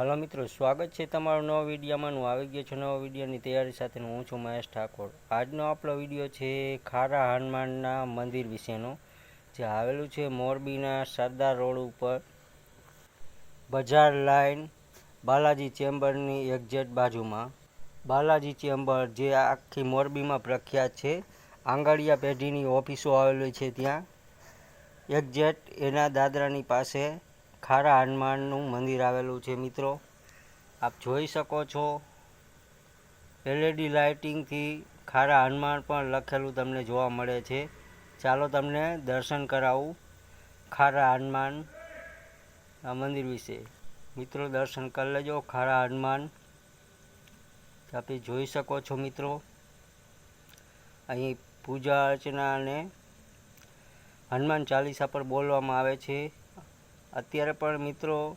Hello મિત્રો, સ્વાગત છે તમારો નવો વિડીયોમાં. હું આવી ગયો છું નવો વિડીયોની તૈયારી સાથે. હું છું મહેશ ઠાકોર. આજનો આપણો વીડિયો છે ખારા હનુમાનના મંદિર વિશેનો, જે આવેલું છે મોરબીના સરદાર રોડ ઉપર. બજાર લાઈન બાલાજી ચેમ્બરની એક્ઝેટ બાજુમાં. બાલાજી ચેમ્બર, જે આખી મોરબીમાં પ્રખ્યાત છે. આંગળીયા પેઢીની ઓફિસો આવેલી છે ત્યાં. એક્ઝેટ એના દાદરાની પાસે ખારા હનુમાનનું મંદિર આવેલું છે, મિત્રો. આપ જોઈ શકો છો. એલઈડી લાઇટિંગથી ખારા હનુમાન પણ લખેલું તમને જોવા મળે છે. ચાલો તમને દર્શન કરાવું ખારા હનુમાન, આ મંદિર વિશે. મિત્રો, દર્શન કરી લેજો ખારા હનુમાન. તમે જોઈ શકો છો, મિત્રો. અહીં પૂજા અર્ચના અને હનુમાન ચાલીસા પર બોલવામાં આવે છે. અત્યારે પણ મિત્રો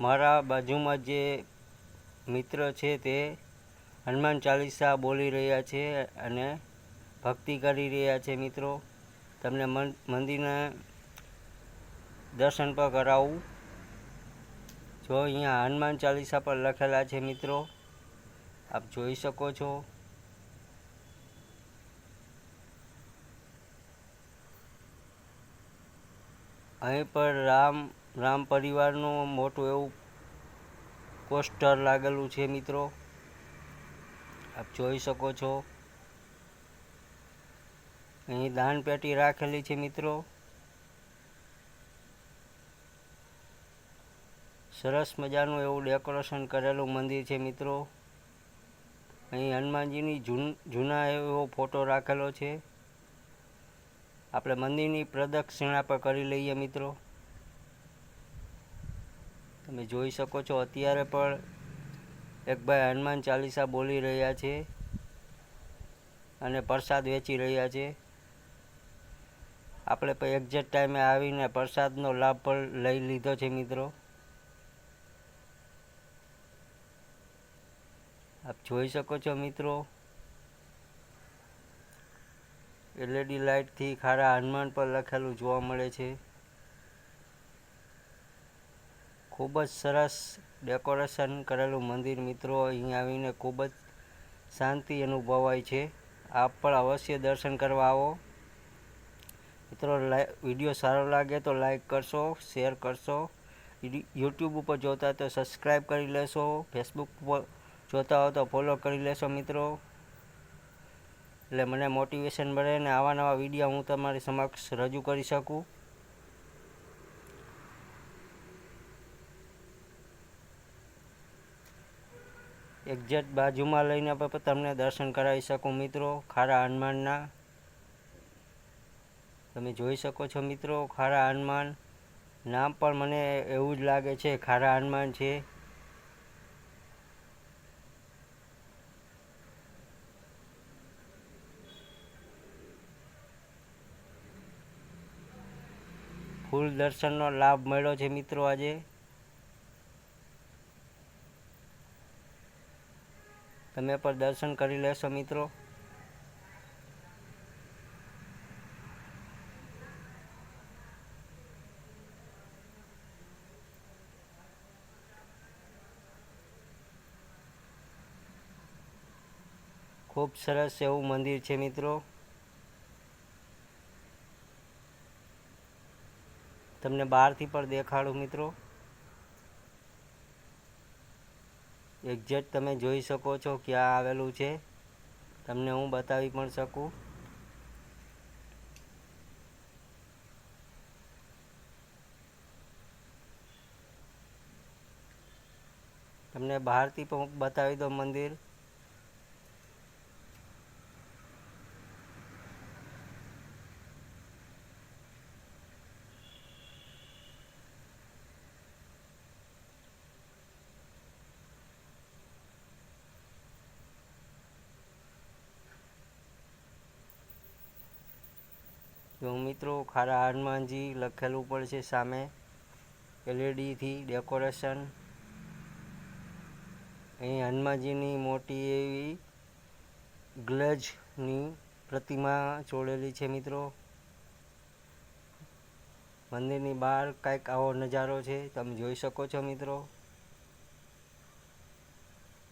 મારા બાજુમાં જે મિત્ર છે તે હનુમાન ચાલીસા બોલી રહ્યા છે અને ભક્તિ કરી રહ્યા છે મિત્રો. તમને મન- મંદિરના દર્શન પણ કરાવું. જો અહીંયા હનુમાન ચાલીસા પર લખેલા છે મિત્રો, આપ જોઈ શકો છો. અહીં પર રામ રામ પરિવારનું મોટું એવું પોસ્ટર લાગેલું છે મિત્રો. આપ જોઈ શકો છો. અહીં દાન પેટી રાખેલી છે મિત્રો. સરસ મજાનું એવું ડેકોરેશન કરેલું મંદિર છે મિત્રો. અહીં હનુમાનજીની જૂન, જૂના એવો ફોટો રાખેલો છે. આપણે મંદિરની પ્રદક્ષિણા પર કરી લઈએ મિત્રો. તમે જોઈ શકો છો, અત્યારે પણ એક ભાઈ હનુમાન ચાલીસા બોલી રહ્યા છે અને પ્રસાદ વેચી રહ્યા છે. આપણે પણ એક્ઝેક્ટ ટાઈમે આવીને પ્રસાદનો લાભ પણ લઈ લીધો છે મિત્રો. આપ જોઈ શકો છો મિત્રો એલઈડી લાઇટથી ખારા હનુમાન પર લખેલું જોવા મળે છે. ખૂબ જ સરસ ડેકોરેશન કરેલું મંદિર મિત્રો, અહીં આવીને ખૂબ જ શાંતિ અનુભવાય છે. આપ પણ અવશ્ય દર્શન કરવા આવો. મિત્રો વીડિયો સારો લાગે તો લાઈક કરશો, શેર કરશો. યુટ્યુબ ઉપર જોતા તો સબસ્ક્રાઈબ કરી લેશો, ફેસબુક ઉપર જોતા હો તો ફોલો કરી લેશો મિત્રો. એટલે મને મોટિવેશન મળે ને આવા નવા વીડિયો હું તમારી સમક્ષ રજૂ કરી શકું. એક્ઝેક્ટ બાજુમાં લઈને તમને દર્શન કરાવી શકું મિત્રો, ખારા હનુમાનના. તમે જોઈ શકો છો મિત્રો, ખારા હનુમાન. નામ પણ મને એવું જ લાગે છે, ખારા હનુમાન છે. ફૂલ દર્શનનો લાભ મળ્યો છે મિત્રો આજે. તમે પણ દર્શન કરી લેશો મિત્રો. ખૂબ સરસ એવું મંદિર છે મિત્રો. તમને બહારથી પણ દેખાડું, મિત્રો. એક્ઝેક્ટ તમે જોઈ શકો છો ક્યાં આવેલું છે. તમને હું બતાવી પણ શકું. તમને બહારથી પણ બતાવી દો મંદિર. જો મિત્રો, ખારા હનુમાનજી લખેલું પણ છે સામે એલઈડીથી ડેકોરેશન અહીં હનુમાનજીની મોટી એવી ગ્લેજની પ્રતિમા ચોળેલી છે મિત્રો. મંદિરની બહાર કાંઈક આવો નજારો છે, તમે જોઈ શકો છો મિત્રો.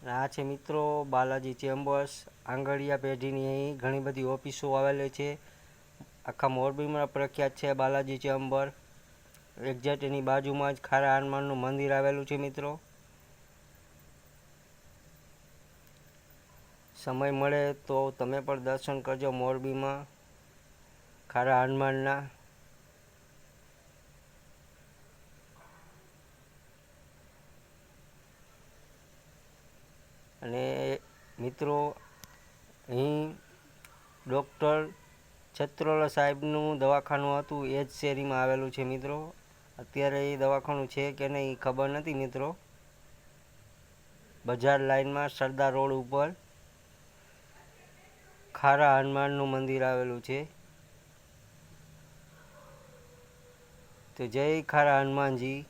આ છે મિત્રો, બાલાજી ચેમ્બર્સ. આંગળીયા પેઢીની અહીં ઘણી બધી ઓફિસો આવેલી છે. આખા મોરબીમાં પ્રખ્યાત છે બાલાજી ચેમ્બર. એક્ઝેક્ટ એની બાજુમાં જ ખારા હનુમાનનું મંદિર આવેલું છે મિત્રો. સમય મળે તો તમે પણ દર્શન કરજો મોરબીમાં, ખારા હનુમાનના. અને મિત્રો, અહીં ડૉક્ટર છત્રોલા સાહેબનું દવાખાનું હતું, એ જ શેરીમાં આવેલું છે મિત્રો. અત્યારે એ દવાખાનું છે કે નહીં ખબર નથી મિત્રો. બજાર લાઇનમાં સરદાર રોડ ઉપર ખારા હનુમાનનું મંદિર આવેલું છે. તો જય ખારા હનુમાનજી.